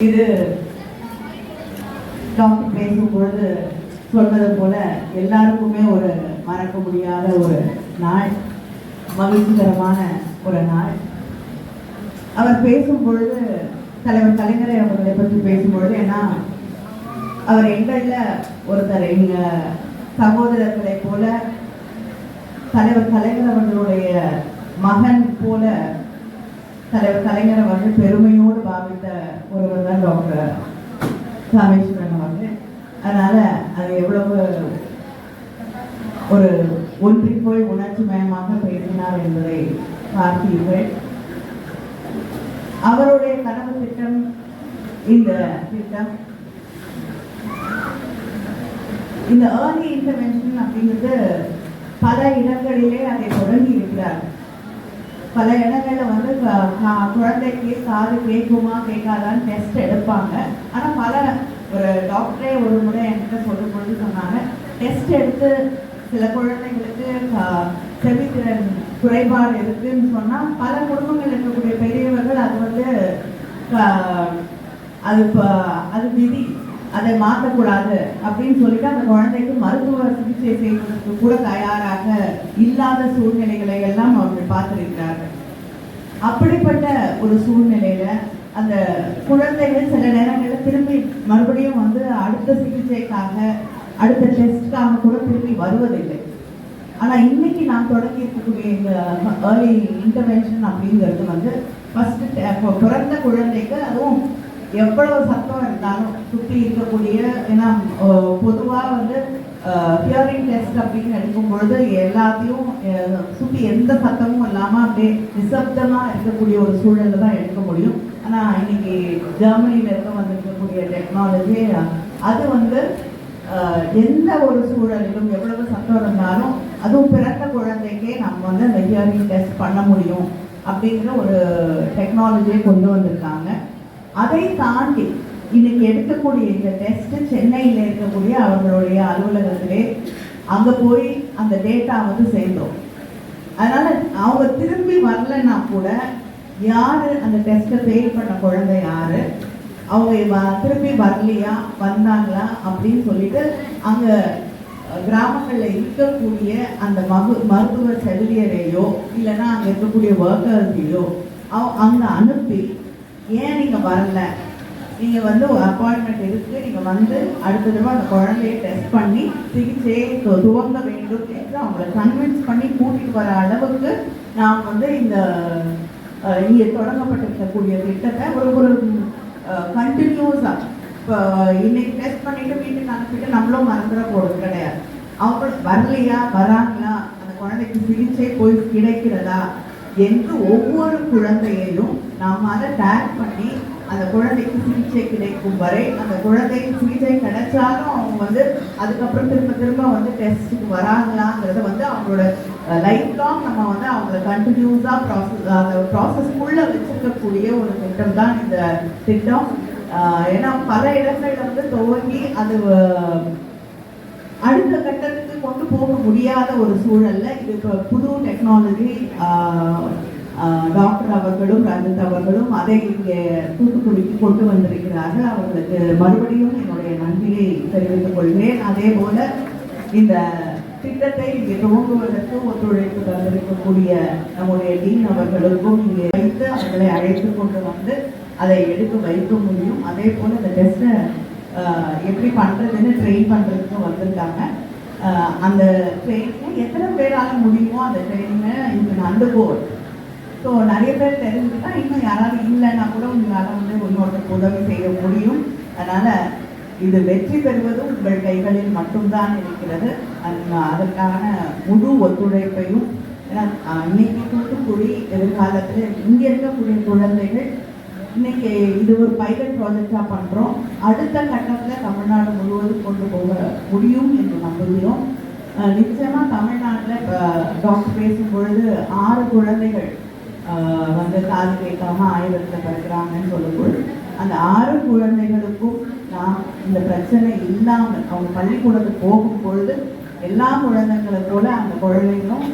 இது டாபிக் பேசும்பொழுது சொன்னது போல எல்லாருக்குமே ஒரு மறக்க முடியாத ஒரு நாள் மகிழ்ச்சிகரமான ஒரு நாள். அவர் பேசும் பொழுது தலைவர் கலைஞரை அவர்களை பற்றி பேசும்பொழுது ஏன்னா அவர் எங்களில் ஒருத்தர் எங்க சகோதரர்களை போல தலைவர் கலைஞர் அவர்களுடைய மகன் போல தலைவர் கலைஞர் அவர்கள் பெருமையோடு பாவித்த ஒருவர் தான் டாக்டர் ராமேஸ்வரன் அவர்கள். அதனால் அது எவ்வளவு ஒரு ஒன்றி போய் உணர்ச்சி மயமாக பேசினார் என்பதை பார்த்தீர்கள் அவருடைய கனவு திட்டம் இந்த திட்டம் இந்த ஏர்லி இன்டர்வென்ஷன் அப்படிங்கிறது பல இடங்களிலே அதை தொடங்கி இருக்கிறார் பல இடங்களில் வந்து க- குழந்தைக்கு காது கேட்குமா கேட்காதான்னு டெஸ்ட் எடுப்பாங்க. ஆனால் பல ஒரு டாக்டரே ஒரு முறை என்கிட்ட சொல்லும் பொழுது சொன்னாங்க டெஸ்ட் எடுத்து சில குழந்தைங்களுக்கு செவித்திறன் குறைபாடு இருக்குன்னு சொன்னால் பல குடும்பங்கள் இருக்கக்கூடிய பெரியவர்கள் அது வந்து க- அது ப- அது விதி. அதை மாற்றக்கூடாது அப்படின்னு சொல்லிட்டு அந்த குழந்தைக்கு மருத்துவ சிகிச்சை செய்வதற்கு கூட தயாராக இல்லாத சூழ்நிலைகளை எல்லாம் அவர்கள் பார்த்திருக்கிறார்கள். அப்படிப்பட்ட ஒரு சூழ்நிலையில அந்த குழந்தைகள் சில நேரங்களில் திரும்பி மறுபடியும் வந்து அடுத்த சிகிச்சைக்காக அடுத்த டெஸ்ட்காக கூட திரும்பி வருவதில்லை. ஆனா இன்னைக்கு நான் தொடங்கி இருக்கக்கூடிய இந்த ஏர்லி இன்டர்வென்ஷன் அப்படிங்கிறது வந்து ஃபர்ஸ்ட் பிறந்த குழந்தைக்கு அதுவும் எவ்வளவு சத்தம் இருந்தாலும் சுற்றி இருக்கக்கூடிய ஏன்னா பொதுவாக வந்து ஹியரிங் டெஸ்ட் அப்படின்னு எடுக்கும் பொழுது எல்லாத்தையும் சுற்றி எந்த சத்தமும் இல்லாமல் அப்படியே நிசப்தமாக இருக்கக்கூடிய ஒரு சூழலில் தான் எடுக்க முடியும். ஆனால் இன்னைக்கு ஜெர்மனியில் இருக்க வந்திருக்கக்கூடிய டெக்னாலஜி அது வந்து எந்த ஒரு சூழலிலும் எவ்வளவு சத்தம் இருந்தாலும் அதுவும் பிறந்த குழந்தைக்கே நம்ம வந்து அந்த ஹியரிங் டெஸ்ட் பண்ண முடியும் அப்படிங்கிற ஒரு டெக்னாலஜியை கொண்டு வந்திருக்காங்க. அதை தாண்டி இன்னைக்கு எடுக்கக்கூடிய இந்த டெஸ்ட் சென்னையில் இருக்கக்கூடிய அவர்களுடைய அலுவலகத்திலே அங்கே போய் அந்த டேட்டா வந்து சேர்ந்தோம். அதனால அவங்க திரும்பி வரலைன்னா கூட யார் அந்த டெஸ்ட்டை ஃபெயில் பண்ண குழந்தை யாரு? அவங்க வ- வரலையா? வந்தாங்களா? அப்படின்னு சொல்லிட்டு அங்கே கிராமங்களில் இருக்கக்கூடிய அந்த மகு மருத்துவ செவிலியரையோ இல்லைன்னா அங்கே இருக்கக்கூடிய ஒர்க்கர்ஸையோ அங்கே அனுப்பி ஏன் நீங்கள் வரல? நீங்கள் வந்து ஒரு அப்பாயின்மெண்ட் இருக்குது நீங்கள் வந்து அடுத்த தடவை அந்த குழந்தைய டெஸ்ட் பண்ணி சிகிச்சையை துவங்க வேண்டும் என்று அவங்களை கன்வின்ஸ் பண்ணி கூட்டிகிட்டு வர அளவுக்கு நாம் வந்து இந்த இங்கே தொடங்கப்பட்டிருக்கக்கூடிய திட்டத்தை ஒரு ஒரு கண்டினியூஸாக இப்போ இன்னைக்கு டெஸ்ட் பண்ணிட்டு வீட்டுக்கு அனுப்பிட்டு நம்மளும் மறந்துட போகிறது கிடையாது. அவங்க வரலையா? வராங்களா? அந்த குழந்தைக்கு சிகிச்சை போய் கிடைக்கிறதா? என்று ஒவ்வொரு குழந்தையையும் நாம் அதை டேக் பண்ணி அந்த குழந்தைக்கு சிகிச்சை கிடைக்கும் வரை அந்த குழந்தைக்கு சிகிச்சை கிடைச்சாலும் அவங்க வந்து அதுக்கப்புறம் திரும்ப திரும்ப வந்து டெஸ்ட்டுக்கு வராங்களாங்கிறத வந்து அவங்களோட லைஃப் லாங் நம்ம வந்து அவங்கள கண்டினியூஸாக ப்ராசஸ் அந்த ப்ராசஸ்க்குள்ளே வச்சுருக்கக்கூடிய ஒரு திட்டம் தான் இந்த திட்டம். ஏன்னா பல இடங்களில் வந்து துவங்கி அது அடுத்த கட்டத்துக்கு கொண்டு போக முடியாத ஒரு சூழல்ல இது இப்போ புது டெக்னாலஜி டாக்டர் அவர்களும் ரஞ்சித் அவர்களும் அதை இங்கே தூத்துக்குடிக்கு கொண்டு வந்திருக்கிறார்கள். அவர்களுக்கு மறுபடியும் என்னுடைய நன்றியை தெரிவித்துக் கொள்கிறேன். அதே போல இந்த திட்டத்தை இங்கே துவங்குவதற்கு ஒத்துழைப்பு தந்திருக்கக்கூடிய நம்முடைய டீன் அவர்களுக்கும் இங்கே வைத்து அவர்களை அழைத்து கொண்டு வந்து அதை எடுத்து வைக்க முடியும். அதே போல இந்த டெஸ்ட்டை எப்படி பண்ணுறதுன்னு ட்ரெயின் பண்ணுறதுக்கு வந்திருக்காங்க. அந்த ட்ரெயினிங் எத்தனை பேரால முடியுமோ அந்த ட்ரெயினிங்கை இங்கே நடந்து ஸோ பேர் தெரிஞ்சுக்கிட்டா இன்னும் யாராவது இல்லைன்னா கூட உங்களால் வந்து இன்னொருத்தருக்கு உதவி செய்ய முடியும். அதனால் இது வெற்றி பெறுவது உங்கள் கைகளில் மட்டும்தான் இருக்கிறது. அதற்கான முழு ஒத்துழைப்பையும் ஏன்னா இன்னைக்கு தூத்துக்குடி எதிர்காலத்தில் இங்கே இருக்கக்கூடிய குழந்தைகள் இன்னைக்கு இது ஒரு பைலட் ப்ராஜெக்டாக பண்ணுறோம் அடுத்த கட்டத்தில் தமிழ்நாடு முழுவதும் கொண்டு போக முடியும் என்று நம்புகிறோம். நிச்சயமாக தமிழ்நாட்டில் டாக்டர் பேசும் பொழுது ஆறு குழந்தைகள் வந்து காது கேட்காம ஆயிரத்துல பிறக்கிறாங்கன்னு சொல்லும்போது அந்த ஆறு குழந்தைகளுக்கும் நாம் இந்த பிரச்சனை இல்லாமல் அவங்க பள்ளிக்கூடத்துக்கு போகும் பொழுது எல்லா குழந்தைங்களோட அந்த குழந்தைகளும்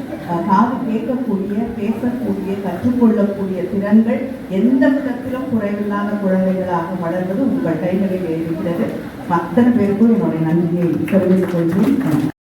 காது கேட்கக்கூடிய பேசக்கூடிய கற்றுக்கொள்ளக்கூடிய திறன்கள் எந்த விதத்திலும் குறைவில்லாத குழந்தைகளாக வளர்வது உங்கள் கைகளில் இருக்கிறது அத்தனை பேருக்கும் என்னுடைய நன்றியை தெரிவித்துக் கொள்கிறேன்.